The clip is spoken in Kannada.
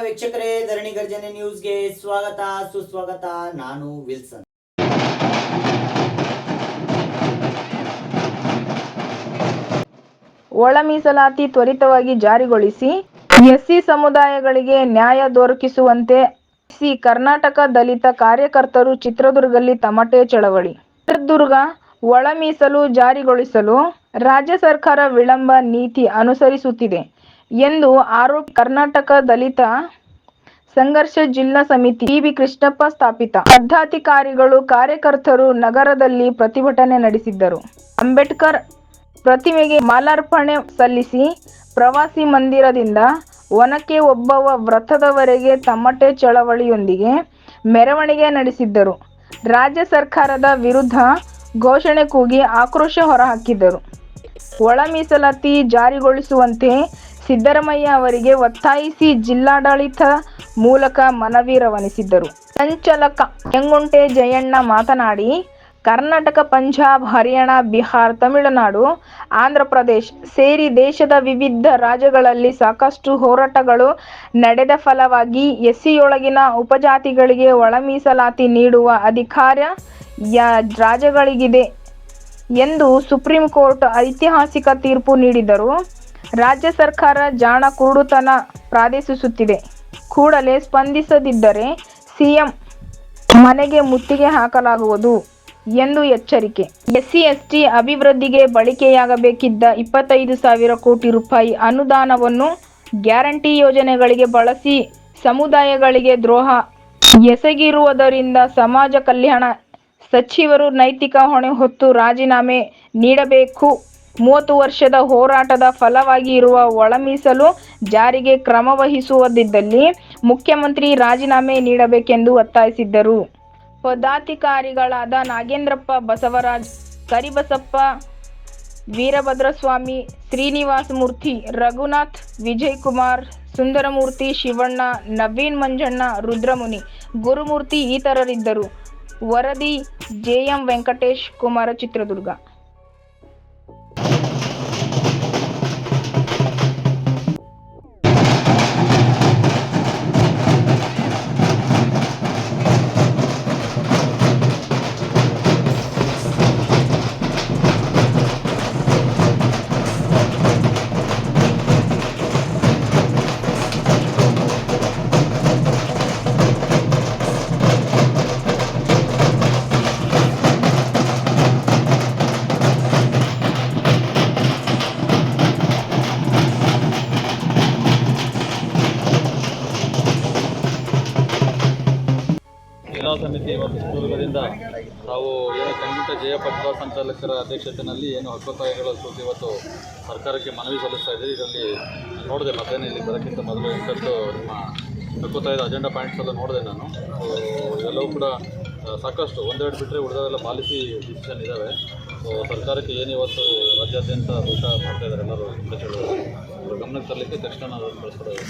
ವೀಕ್ಷಕರೇ ಧರಣಿ ಗರ್ಜನೆ ನ್ಯೂಸ್ಗೆ ಸ್ವಾಗತ. ಸುಸ್ವಾಗತ, ನಾನು ವಿಲ್ಸನ್. ಒಳ ಮೀಸಲಾತಿ ತ್ವರಿತವಾಗಿ ಜಾರಿಗೊಳಿಸಿ. ಎಸ್ಸಿ ಸಮುದಾಯಗಳಿಗೆ ನ್ಯಾಯ ದೊರಕಿಸುವಂತೆ ಸಿ ಕರ್ನಾಟಕ ದಲಿತ ಕಾರ್ಯಕರ್ತರು ಚಿತ್ರದುರ್ಗದಲ್ಲಿ ತಮಟೆ ಚಳವಳಿ. ಚಿತ್ರದುರ್ಗ ಒಳ ಮೀಸಲು ಜಾರಿಗೊಳಿಸಲು ರಾಜ್ಯ ಸರ್ಕಾರ ವಿಳಂಬ ನೀತಿ ಅನುಸರಿಸುತ್ತಿದೆ. ಎಂದು ಆರೋಪ ಕರ್ನಾಟಕ ದಲಿತ ಸಂಘರ್ಷ ಜಿಲ್ಲಾ ಸಮಿತಿ ಬಿ ಕೃಷ್ಣಪ್ಪ ಸ್ಥಾಪಿತ. ಪದಾಧಿಕಾರಿಗಳು, ಕಾರ್ಯಕರ್ತರು ನಗರದಲ್ಲಿ ಪ್ರತಿಭಟನೆ ನಡೆಸಿದ್ದರು. ಅಂಬೇಡ್ಕರ್ ಪ್ರತಿಮೆಗೆ ಮಾಲಾರ್ಪಣೆ ಸಲ್ಲಿಸಿ ಪ್ರವಾಸಿ ಮಂದಿರದಿಂದ ಒನಕೆ ಒಬ್ಬವ ವ್ರತದವರೆಗೆ ತಮ್ಮಟೆ ಚಳವಳಿಯೊಂದಿಗೆ ಮೆರವಣಿಗೆ ನಡೆಸಿದ್ದರು. ರಾಜ್ಯ ಸರ್ಕಾರದ ವಿರುದ್ಧ ಘೋಷಣೆ ಕೂಗಿ ಆಕ್ರೋಶ ಹೊರಹಾಕಿದ್ದರು. ಒಳ ಮೀಸಲಾತಿ ಜಾರಿಗೊಳಿಸುವಂತೆ ಸಿದ್ದರಾಮಯ್ಯ ಅವರಿಗೆ ಒತ್ತಾಯಿಸಿ ಜಿಲ್ಲಾಡಳಿತ ಮೂಲಕ ಮನವಿ ರವಾನಿಸಿದ್ದರು. ಸಂಚಾಲಕ ಯಂಗುಂಟೆ ಜಯಣ್ಣ ಮಾತನಾಡಿ, ಕರ್ನಾಟಕ, ಪಂಜಾಬ್, ಹರಿಯಾಣ, ಬಿಹಾರ್, ತಮಿಳುನಾಡು, ಆಂಧ್ರ ಪ್ರದೇಶ್ ಸೇರಿ ದೇಶದ ವಿವಿಧ ರಾಜ್ಯಗಳಲ್ಲಿ ಸಾಕಷ್ಟು ಹೋರಾಟಗಳು ನಡೆದ ಫಲವಾಗಿ ಎಸ್ಸಿಯೊಳಗಿನ ಉಪಜಾತಿಗಳಿಗೆ ಒಳ ಮೀಸಲಾತಿ ನೀಡುವ ಅಧಿಕಾರ ರಾಜ್ಯಗಳಿಗಿದೆ ಎಂದು ಸುಪ್ರೀಂ ಕೋರ್ಟ್ ಐತಿಹಾಸಿಕ ತೀರ್ಪು ನೀಡಿದರೂ. ರಾಜ್ಯ ಸರ್ಕಾರ ಜಾಣ ಕುರುಡುತನ ಪ್ರಾದೇಶಿಸುತ್ತಿದೆ. ಕೂಡಲೇ ಸ್ಪಂದಿಸದಿದ್ದರೆ ಸಿಎಂ ಮನೆಗೆ ಮುತ್ತಿಗೆ ಹಾಕಲಾಗುವುದು ಎಂದು ಎಚ್ಚರಿಕೆ. ಎಸ್ಸಿ, ಎಸ್ಟಿ ಅಭಿವೃದ್ಧಿಗೆ ಬಳಕೆಯಾಗಬೇಕಿದ್ದ ಇಪ್ಪತ್ತೈದು ಸಾವಿರ ಕೋಟಿ ರೂಪಾಯಿ ಅನುದಾನವನ್ನು ಗ್ಯಾರಂಟಿ ಯೋಜನೆಗಳಿಗೆ ಬಳಸಿ ಸಮುದಾಯಗಳಿಗೆ ದ್ರೋಹ ಎಸಗಿರುವುದರಿಂದ ಸಮಾಜ ಕಲ್ಯಾಣ ಸಚಿವರು ನೈತಿಕ ಹೊಣೆ ಹೊತ್ತು ರಾಜೀನಾಮೆ ನೀಡಬೇಕು. ಮೂವತ್ತು ವರ್ಷದ ಹೋರಾಟದ ಫಲವಾಗಿ ಇರುವ ಒಳ ಮೀಸಲು ಜಾರಿಗೆ ಕ್ರಮ ವಹಿಸುವುದಿದ್ದಲ್ಲಿ ಮುಖ್ಯಮಂತ್ರಿ ರಾಜೀನಾಮೆ ನೀಡಬೇಕೆಂದು ಒತ್ತಾಯಿಸಿದ್ದರು. ಪದಾಧಿಕಾರಿಗಳಾದ ನಾಗೇಂದ್ರಪ್ಪ ಬಸವರಾಜ್, ಕರಿಬಸಪ್ಪ ವೀರಭದ್ರಸ್ವಾಮಿ, ಶ್ರೀನಿವಾಸ ಮೂರ್ತಿ, ರಘುನಾಥ್, ವಿಜಯಕುಮಾರ್, ಸುಂದರಮೂರ್ತಿ ಶಿವಣ್ಣ, ನವೀನ್ ಮಂಜಣ್ಣ, ರುದ್ರಮುನಿ, ಗುರುಮೂರ್ತಿ ಇತರರಿದ್ದರು ವರದಿ ಜೆಎಂ ವೆಂಕಟೇಶ್ ಕುಮಾರ ಚಿತ್ರದುರ್ಗ. ಸಮಿತಿ ಇವತ್ತು ಚಿತ್ರದುರ್ಗದಿಂದ ತಾವು ಏನು ಸಂಗೀತ ಜಯಪತ್ರ ಸಂಚಾಲಕರ ಅಧ್ಯಕ್ಷತೆಯಲ್ಲಿ ಏನು ಹಕ್ಕೊತ್ತಾಯಗಳ ಕುರಿತು ಇವತ್ತು ಸರ್ಕಾರಕ್ಕೆ ಮನವಿ ಸಲ್ಲಿಸ್ತಾ ಇದ್ದೀವಿ ಇದರಲ್ಲಿ ನೋಡಿದೆ ಮಧ್ಯಾಹ್ನ ಇಲ್ಲಿ ಬರೋಕ್ಕಿಂತ ಮೊದಲು ಇಂಥದ್ದು ನಿಮ್ಮ ಹಕ್ಕೊತ್ತಾಯದ ಅಜೆಂಡಾ ಪಾಯಿಂಟ್ಸ್ ಎಲ್ಲ ನೋಡಿದೆ ನಾನು. ಎಲ್ಲವೂ ಕೂಡ ಸಾಕಷ್ಟು, ಒಂದೆರಡು ಬಿಟ್ಟರೆ ಉಳಿದವೆಲ್ಲ ಪಾಲಿಸಿ ಡಿಸಿಷನ್ ಇದ್ದಾವೆ ಸೊ ಸರ್ಕಾರಕ್ಕೆ ಏನು ಇವತ್ತು ರಾಜ್ಯಾದ್ಯಂತ ಊಟ ಮಾಡ್ತಾ ಇದ್ದಾರೆ ಎಲ್ಲರೂ ಅವರ ಗಮನಕ್ಕೆ ತರಲಿಕ್ಕೆ ತಕ್ಷಣ ನಾನು ಕಳಿಸ್ಕೊಡೋದು.